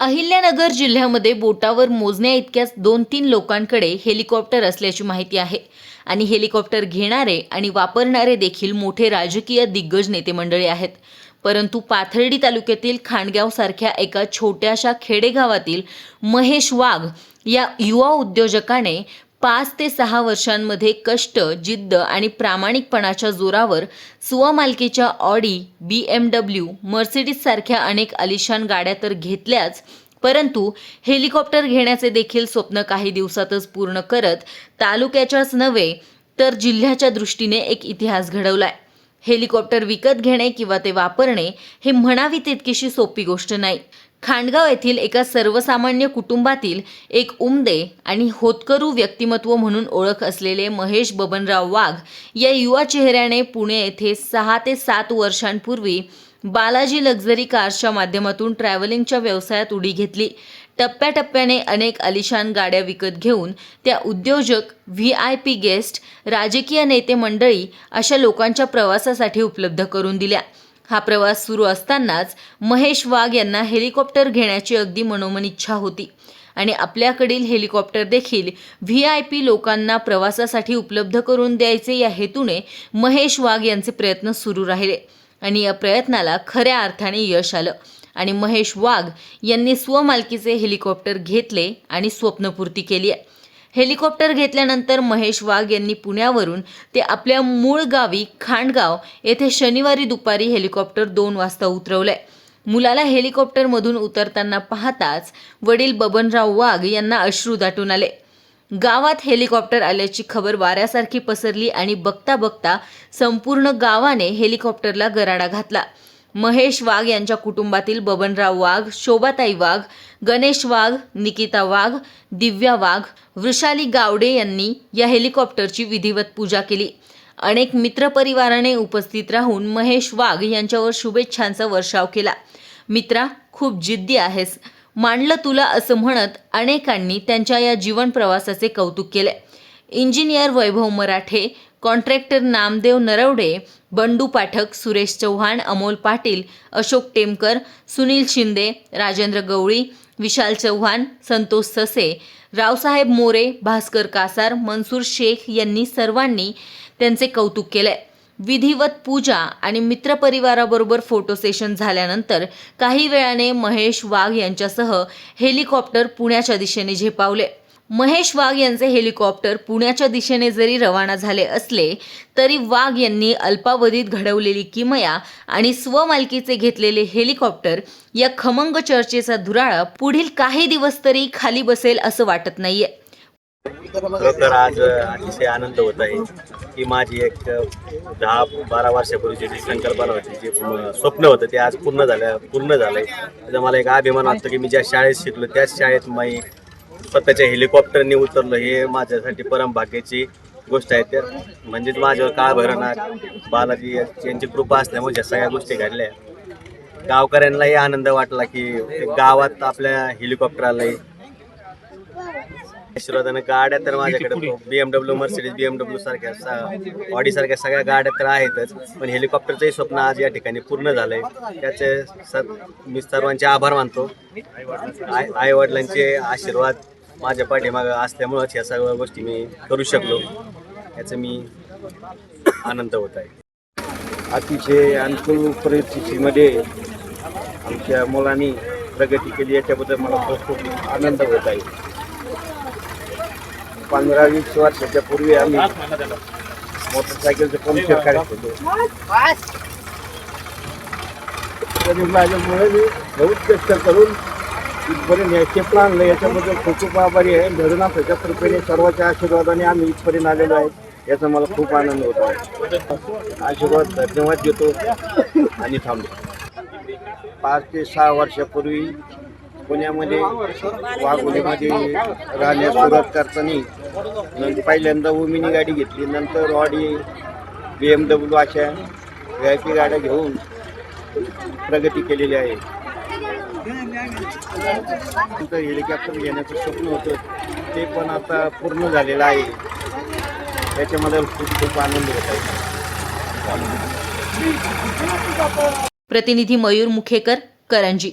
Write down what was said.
अहिल्यानगर जिल्ह्यामध्ये बोटावर मोजण्या इतक्याच दोन तीन लोकांकडे हेलिकॉप्टर असल्याची माहिती आहे. आणि हेलिकॉप्टर घेणारे आणि वापरणारे देखील मोठे राजकीय दिग्गज नेते मंडळी आहेत. परंतु पाथर्डी तालुक्यातील खांडगाव सारख्या एका छोट्याशा खेडेगावातील महेश वाघ या युवा उद्योजकाने पाच ते सहा वर्षांमध्ये कष्ट जिद्द आणि प्रामाणिकपणाच्या जोरावर स्वमालकीच्या Audi B M W Mercedes सारख्या अनेक आलिशान गाड्या तर घेतल्याच परंतु हेलिकॉप्टर घेण्याचे देखील स्वप्न काही दिवसातच पूर्ण करत तालुक्याच्याच नव्हे तर जिल्ह्याच्या दृष्टीने एक इतिहास घडवलाय. हेलिकॉप्टर विकत घेणे किंवा ते वापरणे हे म्हणावी तितकीशी सोपी गोष्ट नाही. खांडगाव येथील एका सर्वसामान्य कुटुंबातील एक उमदे आणि होतकरू व्यक्तिमत्व म्हणून ओळख असलेले महेश बबनराव वाघ या युवा चेहऱ्याने पुणे येथे सहा ते सात वर्षांपूर्वी बालाजी लक्झरी कार्सच्या माध्यमातून ट्रॅव्हलिंगच्या व्यवसायात उडी घेतली. टप्प्याटप्प्याने अनेक आलिशान गाड्या विकत घेऊन त्या उद्योजक व्ही आय पी गेस्ट राजकीय नेते मंडळी अशा लोकांच्या प्रवासासाठी उपलब्ध करून दिल्या. हा प्रवास सुरू असतानाच महेश वाघ यांना हेलिकॉप्टर घेण्याची अगदी मनोमन इच्छा होती. आणि आपल्याकडील हेलिकॉप्टर देखील व्ही आय पी लोकांना प्रवासासाठी उपलब्ध करून द्यायचे या हेतूने महेश वाघ यांचे प्रयत्न सुरू राहिले. आणि या प्रयत्नाला खऱ्या अर्थाने यश आलं. आणि महेश वाघ यांनी स्वमालकीचे हेलिकॉप्टर घेतले आणि स्वप्नपूर्ती केली आहे. हेलिकॉप्टर घेतल्यानंतर महेश वाघ यांनी पुण्यावरून ते आपल्या मूळ गावी खांडगाव येथे शनिवारी दुपारी हेलिकॉप्टर दोन वाजता उतरवलंय. मुलाला हेलिकॉप्टरमधून उतरताना पाहताच वडील बबनराव वाघ यांना अश्रू दाटून आले. गावात हेलिकॉप्टर आल्याची खबर वाऱ्यासारखी पसरली आणि बघता बघता संपूर्ण गावाने हेलिकॉप्टरला गराडा घातला. महेश वाघ यांच्या कुटुंबातील बबनराव वाघ शोभाताई वाघ गणेश वाघ निकिता वाघ दिव्या वाघ वृषाली गावडे यांनी या हेलिकॉप्टरची विधिवत पूजा केली. अनेक मित्रपरिवाराने उपस्थित राहून महेश वाघ यांच्यावर शुभेच्छांचा वर्षाव केला. मित्रा खूप जिद्दी आहेस. मांडलं तुला असं म्हणत अनेकांनी त्यांच्या या जीवन प्रवासाचे कौतुक केले. इंजिनियर वैभव मराठे कॉन्ट्रॅक्टर नामदेव नरवडे बंडू पाठक सुरेश चव्हाण अमोल पाटील अशोक टेमकर सुनील शिंदे राजेंद्र गवळी विशाल चव्हाण संतोष ससे रावसाहेब मोरे भास्कर कासार मनसूर शेख यांनी सर्वांनी त्यांचे कौतुक केले विधिवत पूजा आणि मित्रपरिवाराबरोबर फोटो सेशन झाल्यानंतर काही वेळाने महेश वाघ यांच्यासह हेलिकॉप्टर पुण्याच्या दिशेने झेपावले. महेश वाघ यांचे हेलिकॉप्टर पुण्याच्या दिशेने जरी रवाना झाले असले तरी वाघ यांनी अल्पावधीत घडवलेली किमया आणि स्वमालकीचे घेतलेले हेलिकॉप्टर या खमंग चर्चेचा धुराळा पुढील काही दिवस तरी खाली बसेल असं वाटत नाहीये. खरोखर आज अतिशय आनंद होत आहे की माझी एक दहा बारा वर्षापूर्वीची जी संकल्पना होती जे स्वप्न होतं ते आज पूर्ण झालं पूर्ण झालंय. त्याचा मला एक अभिमान वाटतो की मी ज्या शाळेत शिकलो त्याच शाळेत मी स्वतःच्या हेलिकॉप्टरने उतरलं हे माझ्यासाठी परमभाग्याची गोष्ट आहे तर म्हणजेच माझ्यावर काळ भरणार बालाजी यांची कृपा असल्यामुळे या सगळ्या गोष्टी घडल्या. गावकऱ्यांनाही आनंद वाटला की गावात आपल्या हेलिकॉप्टर आलंय आशीर्वादानं गाड्या तर माझ्याकडे बीएमडब्ल्यू मर्सिडीज बीएमडब्ल्यू सारख्या ऑडी सारख्या सगळ्या गाड्या तर आहेतच. पण हेलिकॉप्टरचंही स्वप्न आज या ठिकाणी पूर्ण झालंय. त्याचे सर मी सर्वांचे आभार मानतो. आई आई वडिलांचे आशीर्वाद माझ्या पाठीमागं असल्यामुळंच या सगळ्या गोष्टी मी करू शकलो. याचा मी आनंद होत आहे. अतिशय अनुकूल परिस्थितीमध्ये आमच्या मुलांनी प्रगती केली. याच्याबद्दल मला खूप खूप आनंद होत आहे. पंधरा वीस वर्षाच्या पूर्वी आम्ही मोटरसायकलचं पंक्चर काढत होतो. तरी माझ्यामुळे मी बहुत कष्ट करून इथपर्यंत हे क्षेत्र आणलं याच्याबद्दल खूप खूप आभारी आहे. धरणाच्या कृपेने सर्वांच्या आशीर्वादाने आम्ही इथपर्यंत आलेलो आहे. याचा मला खूप आनंद होत. आहे आशीर्वाद धन्यवाद देतो. आणि थांबतो पाच ते सहा वर्षापूर्वी पुण्यामध्ये वाघोलीमध्ये राहण्यास सुरुवात करताना नंतर पहिल्यांदा उमिनी गाडी घेतली नंतर ऑडी बी एम डब्ल्यू अशा व्ही आय पी गाड्या घेऊन प्रगती केलेली आहे. नंतर हेलिकॉप्टर घेण्याचं स्वप्न होतं ते पण आता पूर्ण झालेलं आहे. त्याच्यामध्ये खूप खूप आनंद होत. आहे प्रतिनिधी मयूर मुखेकर करंजी.